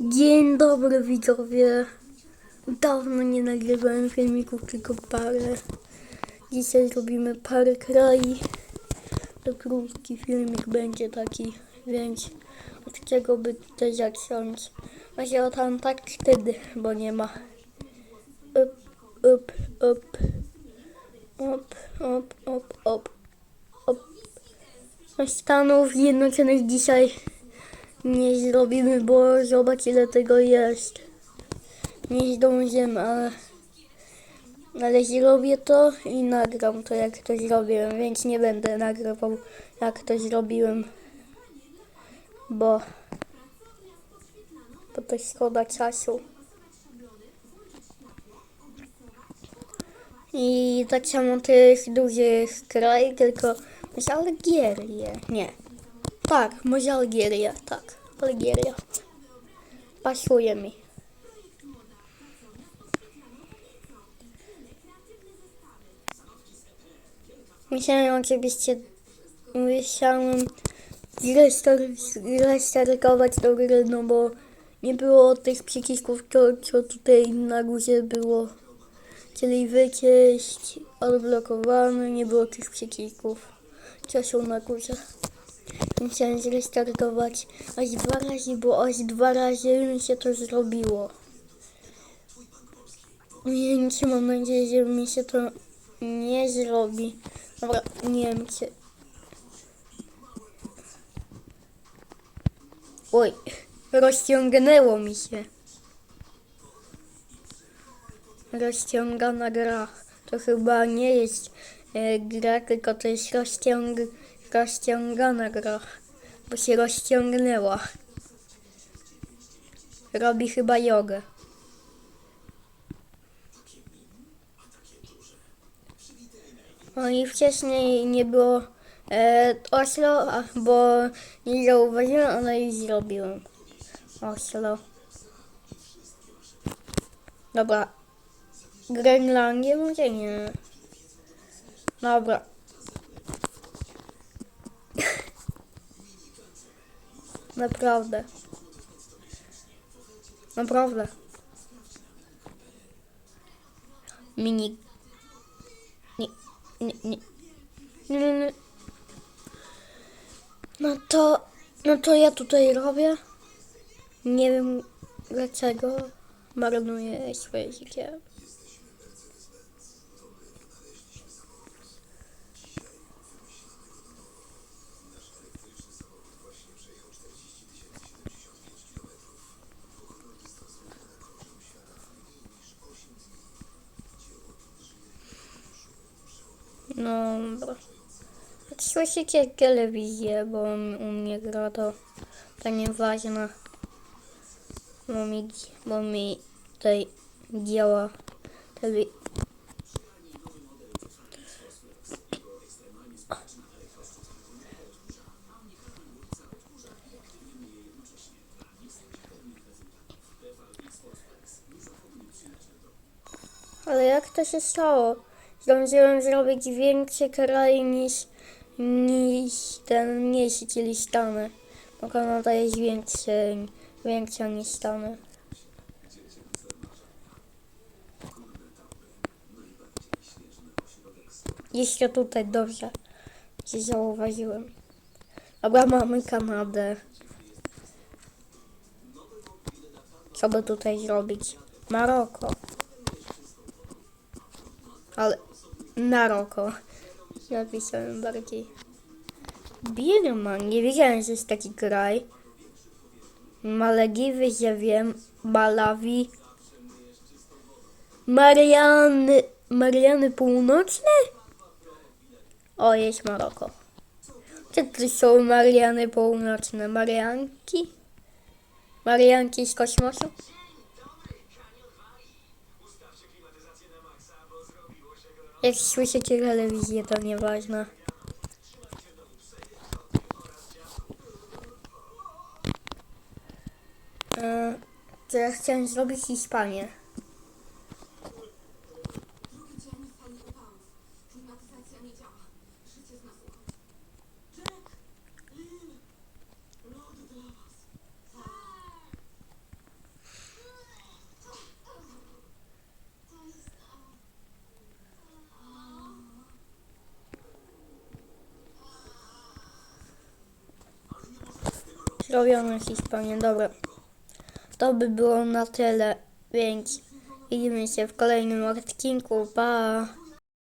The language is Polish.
Dzień dobry widzowie. Dawno nie nagrywałem filmików, tylko parę. Dzisiaj zrobimy parę kroi. To krótki filmik będzie taki, więc od czego by tutaj zacząć? Właśnie od Antarktydy, bo nie ma. Up, up, up. Op, op, op. Op. No, Stanów Zjednoczonych dzisiaj nie zrobimy, bo zobacz ile tego jest. Nie zdążymy, ale, ale zrobię to i nagram to jak to zrobiłem, więc nie będę nagrywał jak to zrobiłem, bo, bo to szkoda czasu. I tak samo to jest duży kraj, tylko może Algierię, nie. Tak, może Algieria, tak. Algieria. Pasuje mi. Musiałem oczywiście musiałem zrestar- zrestartować do gry, no bo nie było tych przycisków, co, co tutaj na górze było. Czyli wyjść, odblokowany, nie było tych przycisków, co są na górze. Musiałem zrestartować aż dwa razy, bo aż dwa razy mi się to zrobiło. Więc mam nadzieję, że mi się to nie zrobi. Dobra, nie wiem czy... Oj, rozciągnęło mi się. Rozciągana gra. To chyba nie jest e, gra, tylko to jest rozciąg, rozciągana gra. Bo się rozciągnęła. Robi chyba jogę. No i wcześniej nie było e, Oslo, bo nie zauważyłem, ale już zrobiłem. Oslo. Dobra. Grenlandię może nie. Dobra. Naprawdę. Naprawdę. Mini. Nie, nie, nie. Nie, nie, nie. No to, no to ja tutaj robię. Nie wiem dlaczego marnuję swoje życie. No, dobra. Słyszycie telewizję, bo u mnie gra to, to nieważne. Bo mi, bo mi tutaj działa telewi... Ale jak to się stało? Zdążyłem zrobić większy kraj niż, niż ten mniejszy, czyli Stany. Bo Kanada jest większy, większa niż Stany. Jeszcze tutaj dobrze się zauważyłem. Dobra, mamy Kanadę. Co by tutaj zrobić? Maroko. Ale Maroko. Napisałem bardziej. Birma. Nie wiedziałem, że jest taki kraj. Malegiwy, ja wiem. Malawi. Mariany. Mariany Północne? O, jest Maroko. Gdzie tu są Mariany Północne? Marianki? Marianki z kosmosu? Jak słyszycie telewizję, to nieważne. E, ja chciałem zrobić Hiszpanię. Zrobione Hiszpanię. Dobra. To by było na tyle, więc widzimy się w kolejnym odcinku. Pa!